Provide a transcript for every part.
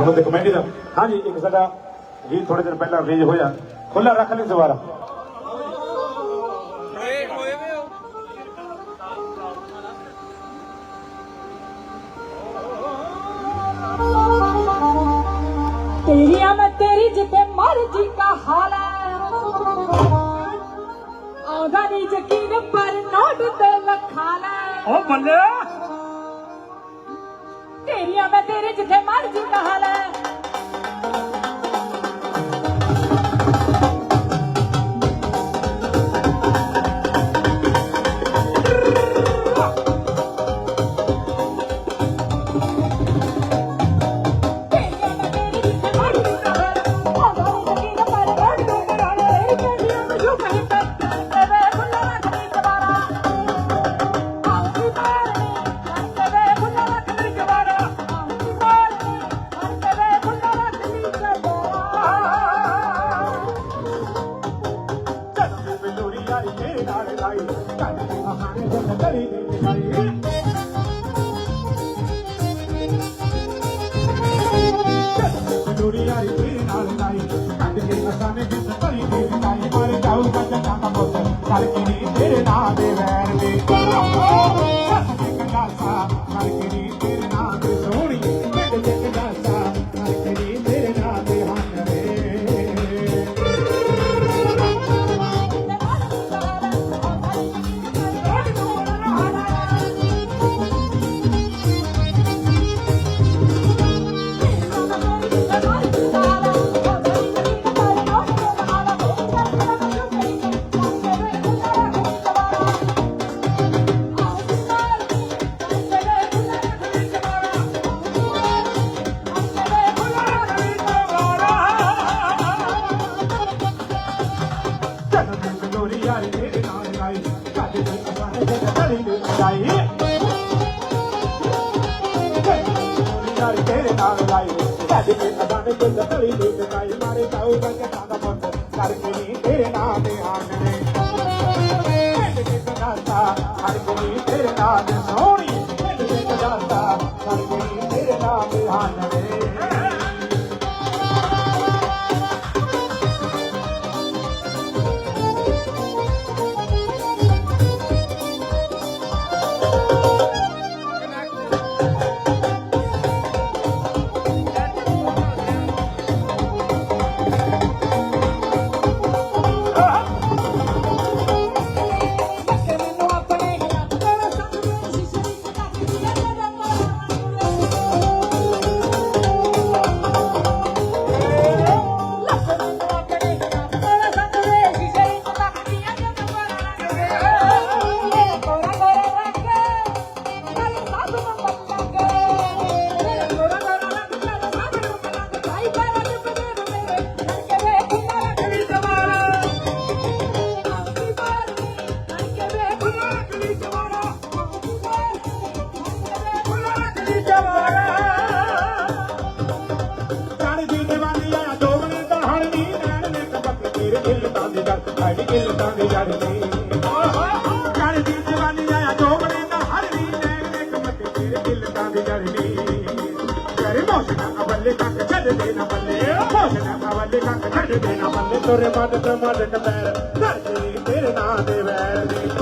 ਸੋਨੂੰ ਤੇ ਕਮੇਟੀ ਦਾ ਹਾਂਜੀ ਇੱਕ ਸਾਡਾ ਗੀਤ ਥੋੜੇ ਦਿਨ ਪਹਿਲਾਂ ਰਿਲੀਜ਼ ਹੋਇਆ ਖੁੱਲਾ ਰੱਖ ਲਈ ਦੁਬਾਰਾ तेरिया मैं तेरी जिते मर्जी का हाल है आउदा नहीं यकीन पर नोट ते लखा ले ਉਹ ਜਿੱਥੇ ਮਰਜ਼ੀ ਕਹਾ ਲੈ। ਦੇ ਗੋਰੀ ਯਾਰੀ ਤੇਰੇ ਨਾਲ ਲਾਈ ਕੱਢ ਕੇ ਅਸਾਨੇ ਜੱਟ ਗਲੀ ਦੇ ਲਾਈ ਮਾਰੇ ਜਾਊ ਜੱਟਾਂ ਦਾ ਪੁੱਤ ਕਰਕੇ ਨੀ ਤੇਰੇ ਨਾਂ ਦੇ ਆਂਗਣੇ ਪਿੰਡ ਦੇ ਕਦਾਤਾ ਹਰ ਕੋਈ ਤੇਰੇ ਨਾਂ ਦੇ ਸੋਹਣੀ। ਪਿੰਡ ਦੇ ਕਦਾਤਾ ਹਰ ਕੋਈ ਤੇਰੇ ਨਾਂ ਦੇ ਆਂਗਣੇ ਦੀ ਗੱਲ ਸਾਡੀ ਦਿਲ ਤਾਂ ਦੀ। ਜੜ ਨੀ ਜਾਣੀ ਦੀ ਦੀਵਾਨੀ ਆ ਦੋਗਣੇ ਤਾਂ ਹਣ ਨੀ ਨੈਣ ਨੇ ਕਬਕ ਤੇਰੇ ਦਿਲ ਤਾਂ ਦੀ। ਜੜ ਨੀ ਮੋਸ਼ਨਾ ਅਵਲੇ ਤੱਕ ਛੱਡ ਦੇ ਨਾ ਬੱਲੇ। ਮੋਸ਼ਨਾ ਅਵਲੇ ਤੱਕ ਛੱਡ ਦੇ ਨਾ ਬੱਲੇ। ਤੋਰੇ ਮੱਦ ਤੇ ਮੱਦ ਕਬੈਰ ਧਰਤੀ ਤੇਰੇ ਨਾਂ ਦੇ ਵੈਰ ਦੀ।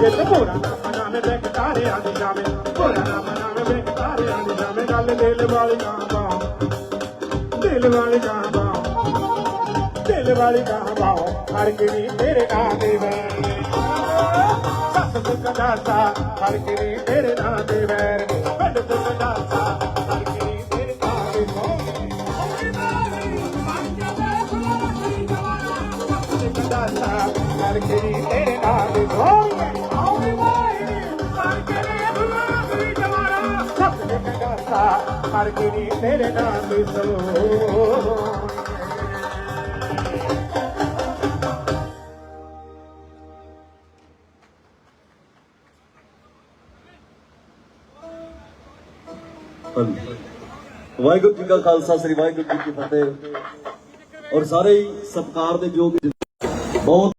Get the boat out. ਗਲੀਏ ਗੋਰੀਏ ਤੇਰੀ ਦੇ ਕੰਨ ਦੀ ਇਹ ਗਲੀਏ ਗੋਰੀਏ ਜੇ ਤੇ ਭੋਰਾ ਦੀ ਜਾਵੇਂ ਗੱਲ ਦਿਲ ਵਾਲੀ ਨਾ ਬਾਹ, ਦਿਲ ਵਾਲੀ ਨਾ ਬਾਹ, ਦਿਲ ਵਾਲੀ ਨਾ ਬਾਹ, ਹਰ ਕਿਨੀ ਤੇਰੇ ਨਾਂ ਦੇ ਵੈਰ ਸੱਸ ਤੇ ਕਦਾਸਾ ਹਰ ਕਿਨੀ ਤੇਰੇ ਨਾਂ ਦੇ ਵੈਰ ਵੱਡ ਤੇ ਕਦਾਸਾ ਹਰ ਕਿਨੀ ਤੇਰੇ ਨਾਂ ਦੇ ਵੈਰ ਨੇ ਕਦਾਸਾ ਹਰ ਕਿਨੀ ਤੇ ਕਦਾਸਾ ਹਰ ਕਿਨੀ ਤੇਰੇ ਨਾਂ ਦੇ ਸਲੋ ਹਾਂਜੀ ਵਾਹਿਗੁਰੂ ਜੀ ਕਾ ਖਾਲਸਾ ਸ੍ਰੀ ਵਾਹਿਗੁਰੂ ਜੀ ਕੀ ਫਤਿਹ ਔਰ ਸਾਰੇ ਹੀ ਸਤਿਕਾਰ ਦੇ ਯੋਗ ਬਹੁਤ